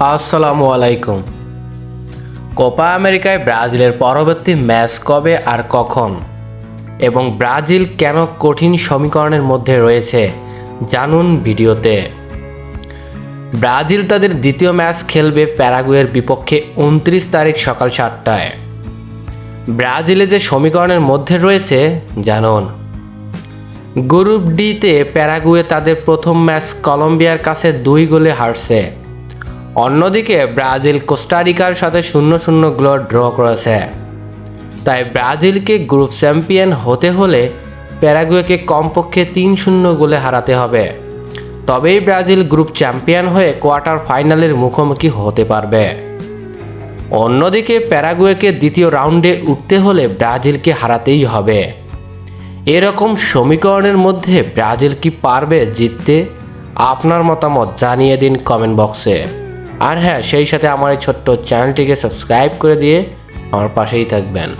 আসসালামু আলাইকুম কোপা আমেরিকায় ব্রাজিলের পরবর্তী ম্যাচ কবে আর কখন? এবং ব্রাজিল কেন কঠিন সমীকরণের মধ্যে রয়েছে? জানুন ভিডিওতে। ব্রাজিল তাদের দ্বিতীয় ম্যাচ খেলবে প্যারাগুয়ের বিপক্ষে উনত্রিশ তারিখ সকাল সাতটায়। ব্রাজিলে যে সমীকরণের মধ্যে রয়েছে, জানুন। গ্রুপ ডিতে প্যারাগুয়ে তাদের প্রথম ম্যাচ কলম্বিয়ার কাছে দুই গোলে হারছে। অন্যদিকে ব্রাজিল কোস্টারিকার সাথে শূন্য শূন্য গোল ড্র করেছে। তাই ব্রাজিলকে গ্রুপ চ্যাম্পিয়ন হতে হলে প্যারাগুয়েকে কমপক্ষে তিন শূন্য গোলে হারাতে হবে। তবেই ব্রাজিল গ্রুপ চ্যাম্পিয়ন হয়ে কোয়ার্টার ফাইনালের মুখোমুখি হতে পারবে। অন্যদিকে প্যারাগুয়েকে দ্বিতীয় রাউন্ডে উঠতে হলে ব্রাজিলকে হারাতেই হবে। এরকম সমীকরণের মধ্যে ব্রাজিল কি পারবে জিততে? আপনার মতামত জানিয়ে দিন কমেন্ট বক্সে। আর হ্যাঁ সেই সাথে আমার এই ছোট্ট চ্যানেলটিকে সাবস্ক্রাইব করে দিয়ে আমার পাশেই থাকবেন।